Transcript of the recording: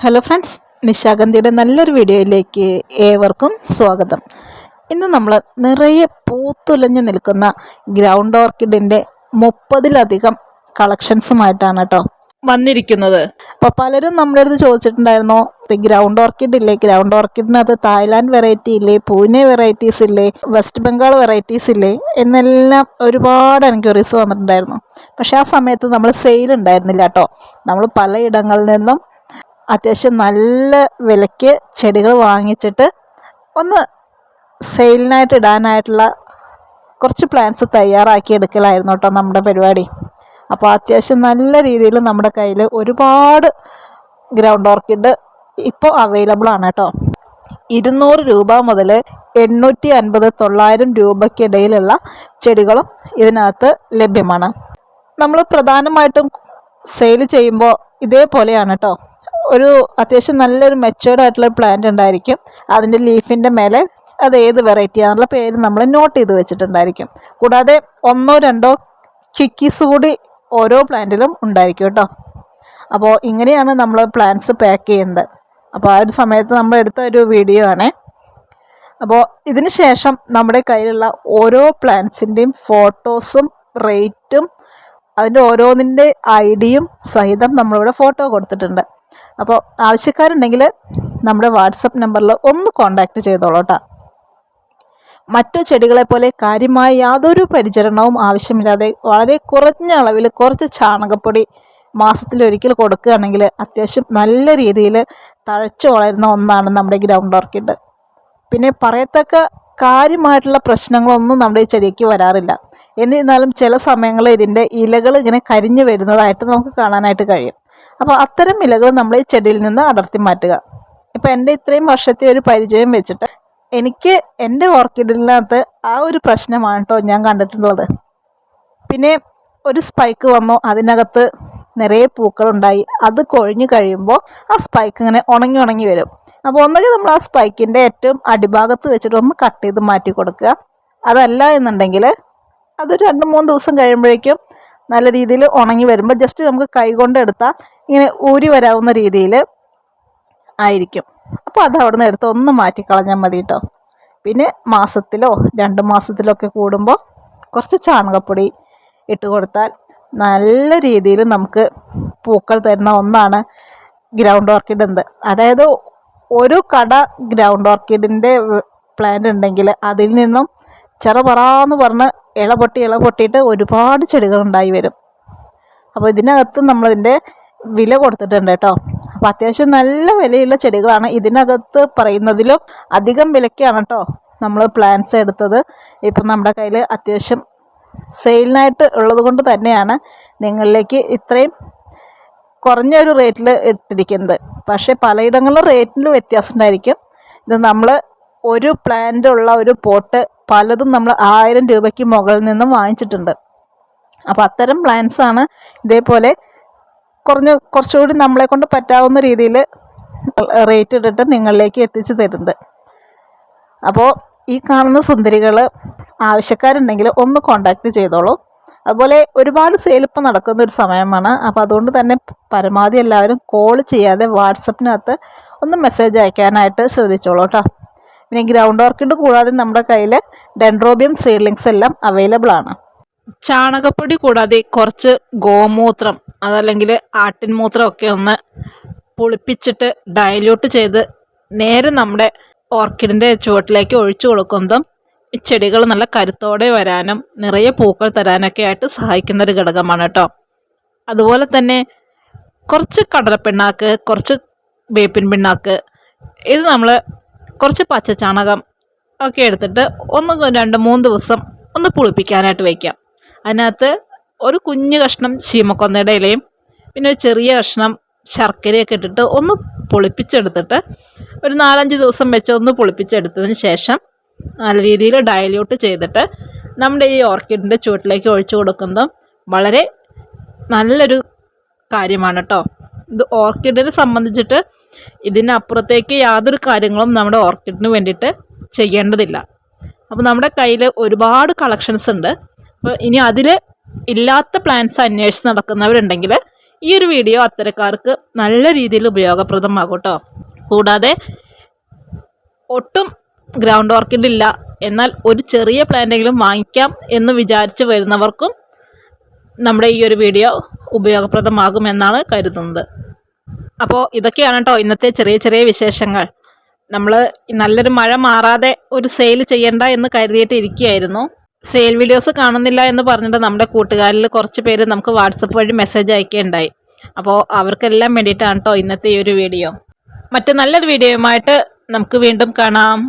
Hello friends നിശാഗന്ധിയുടെ നല്ലൊരു വീഡിയോയിലേക്ക് ഏവർക്കും സ്വാഗതം. ഇന്ന് നമ്മൾ നിറയെ പൂത്തുലഞ്ഞു നിൽക്കുന്ന ഗ്രൗണ്ട് ഓർക്കിഡിന്റെ മുപ്പതിലധികം കളക്ഷൻസുമായിട്ടാണ് കേട്ടോ വന്നിരിക്കുന്നത്. അപ്പോൾ പലരും നമ്മുടെ അടുത്ത് ചോദിച്ചിട്ടുണ്ടായിരുന്നു ഗ്രൗണ്ട് ഓർക്കിഡ് ഇല്ലേ? ഗ്രൗണ്ട് ഓർക്കിഡിനകത്ത് തായ്ലാൻഡ് വെറൈറ്റി ഇല്ലേ? പൂനെ വെറൈറ്റീസ് ഇല്ലേ? വെസ്റ്റ് ബംഗാൾ വെറൈറ്റീസ് ഇല്ലേ? എന്നെല്ലാം ഒരുപാട് എൻക്വയറീസ് വന്നിട്ടുണ്ടായിരുന്നു. പക്ഷേ ആ സമയത്ത് നമ്മൾ സെയിൽ ഉണ്ടായിരുന്നില്ല കേട്ടോ നമ്മൾ പലയിടങ്ങളിൽ നിന്നും അത്യാവശ്യം നല്ല വിലയ്ക്ക് ചെടികൾ വാങ്ങിച്ചിട്ട് ഒന്ന് സെയിലിനായിട്ട് ഇടാനായിട്ടുള്ള കുറച്ച് പ്ലാൻസ് തയ്യാറാക്കി എടുക്കലായിരുന്നു കേട്ടോ നമ്മുടെ പരിപാടി. അപ്പോൾ അത്യാവശ്യം നല്ല രീതിയിൽ നമ്മുടെ കയ്യിൽ ഒരുപാട് ഗ്രൗണ്ട് ഓർക്കിഡ് ഇപ്പോൾ അവൈലബിൾ ആണ് കേട്ടോ. ഇരുന്നൂറ് രൂപ മുതൽ എണ്ണൂറ്റി അൻപത് തൊള്ളായിരം രൂപയ്ക്കിടയിലുള്ള ചെടികളും ഇതിനകത്ത് ലഭ്യമാണ്. നമ്മൾ പ്രധാനമായിട്ടും സെയിൽ ചെയ്യുമ്പോൾ ഇതേപോലെയാണ് കേട്ടോ. ഒരു അത്യാവശ്യം നല്ലൊരു മെച്ചേർഡ് ആയിട്ടുള്ള പ്ലാന്റ് ഉണ്ടായിരിക്കും. അതിന്റെ ലീഫിന്റെ മേലെ അത് ഏത് വെറൈറ്റി ആണെന്നുള്ള പേര് നമ്മൾ നോട്ട് ചെയ്ത് വെച്ചിട്ടുണ്ടായിരിക്കും. കൂടാതെ ഒന്നോ രണ്ടോ കിക്കീസ് കൂടി ഓരോ പ്ലാന്റിലും ഉണ്ടായിരിക്കും കേട്ടോ. അപ്പോൾ ഇങ്ങനെയാണ് നമ്മൾ പ്ലാന്റ്സ് പാക്ക് ചെയ്യുന്നത്. അപ്പോൾ ആ ഒരു സമയത്ത് നമ്മൾ എടുത്ത ഒരു വീഡിയോ ആണേ. അപ്പോൾ ഇതിന് ശേഷം നമ്മുടെ കയ്യിലുള്ള ഓരോ പ്ലാന്റ്സിന്റെയും ഫോട്ടോസും റേറ്റും അതിന്റെ ഓരോന്നിന്റെ ഐ ഡിയും സഹിതം നമ്മളിവിടെ ഫോട്ടോ കൊടുത്തിട്ടുണ്ട്. അപ്പോൾ ആവശ്യക്കാരുണ്ടെങ്കിൽ നമ്മുടെ വാട്സപ്പ് നമ്പറിൽ ഒന്ന് കോൺടാക്റ്റ് ചെയ്തോളൂ കേട്ടോ മറ്റു ചെടികളെ പോലെ കാര്യമായ യാതൊരു പരിചരണവും ആവശ്യമില്ലാതെ വളരെ കുറഞ്ഞ അളവിൽ കുറച്ച് ചാണകപ്പൊടി മാസത്തിലൊരിക്കൽ കൊടുക്കുകയാണെങ്കിൽ അത്യാവശ്യം നല്ല രീതിയിൽ തഴച്ചു വളരുന്ന ഒന്നാണ് നമ്മുടെ ഗ്രൗണ്ട് ഓർക്കിഡ്. പിന്നെ പറയത്തക്ക കാര്യമായിട്ടുള്ള പ്രശ്നങ്ങളൊന്നും നമ്മുടെ ഈ ചെടിക്ക് വരാറില്ല. എന്നിരുന്നാലും ചില സമയങ്ങളിൽ ഇതിന്റെ ഇലകൾ ഇങ്ങനെ കരിഞ്ഞു വരുന്നതായിട്ട് നമുക്ക് കാണാനായിട്ട് കഴിയും. അപ്പോൾ അത്തരം ഇലകൾ നമ്മൾ ഈ ചെടിയിൽ നിന്ന് അടർത്തി മാറ്റുക. ഇപ്പോൾ എന്റെ ഇത്രയും വർഷത്തെ ഒരു പരിചയം വെച്ചിട്ട് എനിക്ക് എന്റെ ഓർക്കിഡിനകത്ത് ആ ഒരു പ്രശ്നമാണ് കേട്ടോ ഞാൻ കണ്ടിട്ടുള്ളത്. പിന്നെ ഒരു സ്പൈക്ക് വന്നു അതിനകത്ത് നിറയെ പൂക്കളുണ്ടായി. അത് കൊഴിഞ്ഞു കഴിയുമ്പോൾ ആ സ്പൈക്ക് ഇങ്ങനെ ഉണങ്ങി ഉണങ്ങി വരും. അപ്പോൾ ഒന്നുകിൽ നമ്മൾ ആ സ്പൈക്കിന്റെ ഏറ്റവും അടിഭാഗത്ത് വെച്ചിട്ട് ഒന്ന് കട്ട് ചെയ്ത് മാറ്റി കൊടുക്കുക. അതല്ല എന്നുണ്ടെങ്കിൽ അത് രണ്ട് മൂന്ന് ദിവസം കഴിയുമ്പോഴേക്കും നല്ല രീതിയിൽ ഉണങ്ങി വരുമ്പോൾ ജസ്റ്റ് നമുക്ക് കൈകൊണ്ട് എടുത്താൽ ഇങ്ങനെ ഊരി വരാവുന്ന രീതിയിൽ ആയിരിക്കും. അപ്പോൾ അത് അവിടെ നിന്ന് എടുത്ത് ഒന്ന് മാറ്റിക്കളഞ്ഞാൽ മതി കേട്ടോ പിന്നെ മാസത്തിലോ രണ്ട് മാസത്തിലോ ഒക്കെ കൂടുമ്പോൾ കുറച്ച് ചാണകപ്പൊടി ഇട്ട് കൊടുത്താൽ നല്ല രീതിയിൽ നമുക്ക് പൂക്കൾ തരുന്ന ഒന്നാണ് ഗ്രൗണ്ട് ഓർക്കിഡ് എന്ത് അതായത് ഒരു കട ഗ്രൗണ്ട് ഓർക്കിഡിന്റെ പ്ലാന്റ് ഉണ്ടെങ്കിൽ അതിൽ നിന്നും ചെറുപറാന്ന് പറഞ്ഞ് ഇള പൊട്ടി ഇള പൊട്ടിയിട്ട് ഒരുപാട് ചെടികൾ ഉണ്ടായി വരും. അപ്പോൾ ഇതിനകത്ത് നമ്മളതിന്റെ വില കൊടുത്തിട്ടുണ്ട് കേട്ടോ. അപ്പോൾ അത്യാവശ്യം നല്ല വിലയുള്ള ചെടികളാണ് ഇതിനകത്ത് പറയുന്നതിലും അധികം വിലയ്ക്കാണ് കേട്ടോ നമ്മൾ പ്ലാന്റ്സ് എടുത്തത്. ഇപ്പം നമ്മുടെ കയ്യിൽ അത്യാവശ്യം സെയിലിനായിട്ട് ഉള്ളത് കൊണ്ട് തന്നെയാണ് നിങ്ങളിലേക്ക് ഇത്രയും കുറഞ്ഞൊരു റേറ്റിൽ ഇട്ടിരിക്കുന്നത്. പക്ഷേ പലയിടങ്ങളിലും റേറ്റിന് വ്യത്യാസം ഉണ്ടായിരിക്കും. ഇത് നമ്മൾ ഒരു പ്ലാന്റ് ഉള്ള ഒരു പോട്ട് പലതും നമ്മൾ ആയിരം രൂപയ്ക്ക് മുകളിൽ നിന്നും വാങ്ങിച്ചിട്ടുണ്ട്. അപ്പോൾ അത്തരം പ്ലാന്റ്സാണ് ഇതേപോലെ കുറഞ്ഞ കുറച്ചുകൂടി നമ്മളെ കൊണ്ട് പറ്റാവുന്ന രീതിയിൽ റേറ്റ് ഇട്ടിട്ട് നിങ്ങളിലേക്ക് എത്തിച്ചു തരുന്നത്. അപ്പോൾ ഈ കാണുന്ന സുന്ദരികൾ ആവശ്യക്കാരുണ്ടെങ്കിൽ ഒന്ന് കോണ്ടാക്ട് ചെയ്തോളൂ. അതുപോലെ ഒരുപാട് സെയിൽ ഇപ്പോൾ നടക്കുന്ന ഒരു സമയമാണ്. അപ്പോൾ അതുകൊണ്ട് തന്നെ പരമാവധി എല്ലാവരും കോൾ ചെയ്യാതെ വാട്സപ്പിനകത്ത് ഒന്ന് മെസ്സേജ് അയക്കാനായിട്ട് ശ്രദ്ധിച്ചോളൂ കേട്ടോ. പിന്നെ ഗ്രൗണ്ട് ഓർക്കിഡ് കൂടാതെ നമ്മുടെ കയ്യിൽ ഡെൻഡ്രോബിയം സീഡ്ലിങ്സ് എല്ലാം അവൈലബിൾ ആണ്. ചാണകപ്പൊടി കൂടാതെ കുറച്ച് ഗോമൂത്രം അതല്ലെങ്കിൽ ആട്ടിൻ മൂത്രമൊക്കെ ഒന്ന് പുളിപ്പിച്ചിട്ട് ഡയല്യൂട്ട് ചെയ്ത് നേരെ നമ്മുടെ ഓർക്കിഡിന്റെ ചുവട്ടിലേക്ക് ഒഴിച്ചു കൊടുക്കുന്നതും ചെടികൾ നല്ല കരുത്തോടെ വരാനും നിറയെ പൂക്കൾ തരാനൊക്കെ ആയിട്ട് സഹായിക്കുന്ന ഒരു ഘടകമാണ് കേട്ടോ. അതുപോലെ തന്നെ കുറച്ച് കടലപ്പിണ്ണാക്ക് കുറച്ച് വേപ്പിൻ പിണ്ണാക്ക് ഇത് നമ്മൾ കുറച്ച് പച്ച പച്ചച്ചാണകം ഒക്കെ എടുത്തിട്ട് ഒന്ന് രണ്ട് മൂന്ന് ദിവസം ഒന്ന് പുളിപ്പിക്കാനായിട്ട് വയ്ക്കാം അതിനകത്ത് ഒരു കുഞ്ഞു കഷ്ണം ചീമക്കൊന്നയുടെ ഇലയും പിന്നെ ഒരു ചെറിയ കഷ്ണം ശർക്കരയൊക്കെ ഇട്ടിട്ട് ഒന്ന് പൊളിപ്പിച്ചെടുത്തിട്ട് ഒരു നാലഞ്ച് ദിവസം വെച്ച് ഒന്ന് പൊളിപ്പിച്ചെടുത്തതിന് ശേഷം നല്ല രീതിയിൽ ഡയല്യൂട്ട് ചെയ്തിട്ട് നമ്മുടെ ഈ ഓർക്കിഡിന്റെ ചുവട്ടിലേക്ക് ഒഴിച്ചു കൊടുക്കുന്നതും വളരെ നല്ലൊരു കാര്യമാണ് കേട്ടോ. ഇത് ഓർക്കിഡിനെ സംബന്ധിച്ചിട്ട് ഇതിനപ്പുറത്തേക്ക് യാതൊരു കാര്യങ്ങളും നമ്മുടെ ഓർക്കിഡിന് വേണ്ടിയിട്ട് ചെയ്യേണ്ടതില്ല. അപ്പോൾ നമ്മുടെ കയ്യിൽ ഒരുപാട് കളക്ഷൻസ് ഉണ്ട്. അപ്പോൾ ഇനി അതിൽ ഇല്ലാത്ത പ്ലാൻസ് അന്വേഷിച്ച് നടക്കുന്നവരുണ്ടെങ്കിൽ ഈ ഒരു വീഡിയോ അത്തരക്കാർക്ക് നല്ല രീതിയിൽ ഉപയോഗപ്രദമാകും കേട്ടോ കൂടാതെ ഒട്ടും ഗ്രൗണ്ട് ഓർക്കിഡ് ഇല്ല. എന്നാൽ ഒരു ചെറിയ പ്ലാന്റെങ്കിലും വാങ്ങിക്കാം എന്ന് വിചാരിച്ച് വരുന്നവർക്കും നമ്മുടെ ഈ ഒരു വീഡിയോ ഉപയോഗപ്രദമാകുമെന്നാണ് കരുതുന്നത്. അപ്പോൾ ഇതൊക്കെയാണ് കേട്ടോ ഇന്നത്തെ ചെറിയ ചെറിയ വിശേഷങ്ങൾ. നമ്മൾ നല്ലൊരു മഴ മാറാതെ ഒരു സെയിൽ ചെയ്യണ്ട എന്ന് കരുതിയിട്ട് ഇരിക്കുകയായിരുന്നു. സെയിൽ വീഡിയോസ് കാണുന്നില്ല എന്ന് പറഞ്ഞിട്ട് നമ്മുടെ കൂട്ടുകാരിൽ കുറച്ച് പേര് നമുക്ക് വാട്സപ്പ് വഴി മെസ്സേജ് അയക്കുകയുണ്ടായി. അപ്പോൾ അവർക്കെല്ലാം വേണ്ടിയിട്ടാണ് കേട്ടോ ഇന്നത്തെ ഈ ഒരു വീഡിയോ മറ്റു നല്ലൊരു വീഡിയോയുമായിട്ട് നമുക്ക് വീണ്ടും കാണാം.